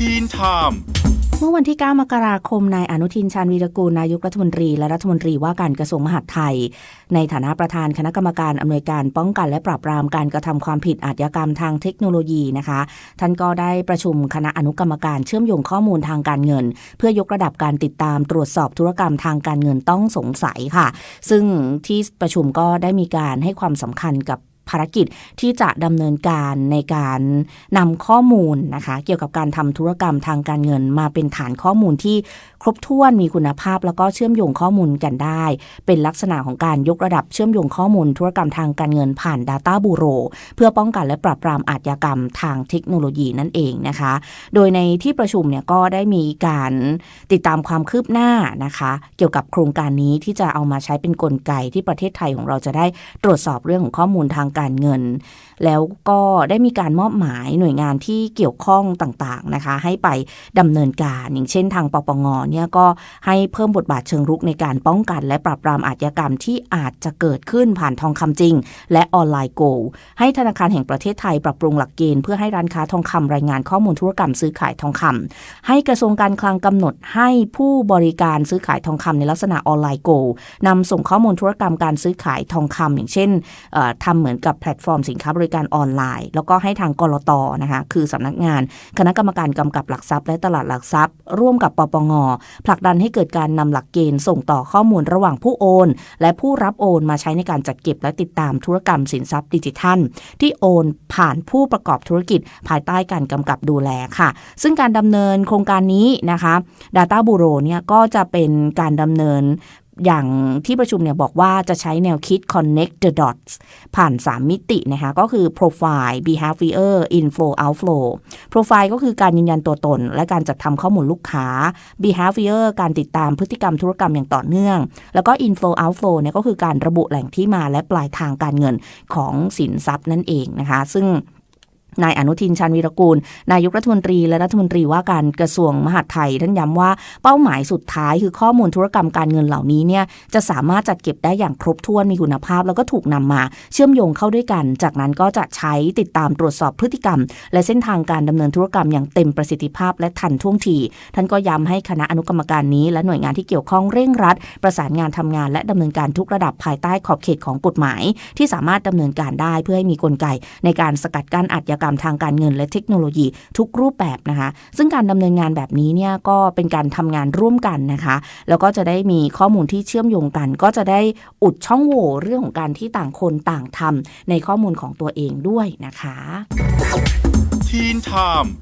ทีนไทม์เมื่อวันที่ 9 มกราคม นายอนุทินชาญวีรกูล นายกรัฐมนตรี และรัฐมนตรีว่าการกระทรวงมหาดไทย ในฐานะประธานคณะกรรมการอำนวยการป้องกันและปราบปรามการกระทำความผิดอาชญากรรมทางเทคโนโลยีนะคะ ท่านก็ได้ประชุมคณะอนุกรรมการเชื่อมโยงข้อมูลทางการเงิน เพื่อยกระดับการติดตามตรวจสอบธุรกรรมทางการเงินต้องสงสัยค่ะ ซึ่งที่ประชุมก็ได้มีการให้ความสำคัญกับ ภารกิจที่จะดำเนินการในการนำข้อมูลนะคะ เกี่ยวกับการทำธุรกรรมทางการเงิน มาเป็นฐานข้อมูลที่ครบถ้วนมีคุณภาพ แล้วก็เชื่อมโยงข้อมูลกันได้ เป็นลักษณะของการยกระดับเชื่อมโยงข้อมูลธุรกรรมทางการเงินผ่าน Data Bureau เพื่อป้องกันและปราบปรามอาชญากรรมทางเทคโนโลยีนั่นเองนะคะ โดยในที่ประชุมเนี่ยก็ได้มีการติดตามความคืบหน้านะคะ เกี่ยวกับโครงการนี้ที่จะเอามาใช้เป็นนกลไกที่ประเทศไทยของเราจะได้ตรวจสอบเรื่องของข้อมูลทางการเงิน แล้วก็ได้มีการมอบหมายหน่วยงานที่เกี่ยวข้องต่างๆนะคะ ให้ไปดำเนินการ อย่างเช่นทางปปงเนี่ยก็ให้เพิ่มบทบาทเชิงรุกในการป้องกัน และปราบปรามอาชญากรรมที่อาจจะเกิดขึ้นผ่านทองคำจริง และออนไลน์โกให้ธนาคารแห่งประเทศไทยปรับปรุงหลักเกณฑ์เพื่อให้ร้านค้าทองคำรายงานข้อมูลธุรกรรมซื้อขายทองคำให้กระทรวงการคลังกำหนดให้ผู้บริการซื้อขายทองคำในลักษณะออนไลน์โกนำส่งข้อมูลธุรกรรมการซื้อขายทองคำอย่างเช่นเอ่อทำเหมือนกับแพลตฟอร์มสินค้าบริการออนไลน์ แล้วก็ให้ทางกรตนะคะคือสำนักงาน คณะกรรมการกำกับหลักทรัพย์ และตลาดหลักทรัพย์ ร่วมกับปปงผลักดันให้เกิดการนำหลักเกณฑ์ส่งต่อข้อมูลระหว่างผู้โอน และผู้รับโอนมาใช้ในการจัดเก็บและติดตามธุรกรรมสินทรัพย์ดิจิทัล ที่โอนผ่านผู้ประกอบธุรกิจ ภายใต้การกำกับดูแลค่ะ ซึ่งการดำเนินโครงการนี้นะคะ Data Bureau เนี่ยก็จะเป็นการดำเนิน อย่างที่ประชุมเนี่ยบอกว่าจะใช้แนวคิด connect the dots ผ่าน 3 มิตินะคะก็คือ profile behavior inflow outflow profile ก็คือการยืนยันตัวตน และการจัดทำข้อมูลลูกค้า behavior การติดตามพฤติกรรมธุรกรรมอย่างต่อเนื่อง แล้วก็ inflow outflow เนี่ยก็คือการระบุแหล่งที่มาและปลายทางการเงินของสินทรัพย์นั่นเองนะคะ ซึ่ง นายอนุทินชาญวีรกูล นายกรัฐมนตรีและรัฐมนตรีว่าการกระทรวงมหาดไทยท่านย้ำว่าเป้าหมายสุดท้ายคือข้อมูลธุรกรรมการเงินเหล่านี้เนี่ยจะสามารถจัดเก็บได้อย่างครบถ้วนมีคุณภาพ แล้วก็ถูกนำมาเชื่อมโยงเข้าด้วยกัน จากนั้นก็จะใช้ติดตามตรวจสอบพฤติกรรม และเส้นทางการดำเนินธุรกรรมอย่างเต็มประสิทธิภาพและทันท่วงทีท่านก็ย้ำให้คณะอนุกรรมการนี้ และหน่วยงานที่เกี่ยวข้องเร่งรัด ประสานงานทำงาน และดำเนินการทุกระดับภายใต้ขอบเขตของกฎหมาย ที่สามารถดำเนินการได้เพื่อให้มีกลไกในการสกัดกั้นอาชญากรรมทางการเงินและเทคโนโลยีทุกรูปแบบนะคะ ซึ่งการดำเนินงานแบบนี้เนี่ยก็เป็นการทำงานร่วมกันนะคะ แล้วก็จะได้มีข้อมูลที่เชื่อมโยงกัน ก็จะได้อุดช่องโหว่เรื่องของการที่ต่างคนต่างทำในข้อมูลของตัวเองด้วยนะคะทีนไทม์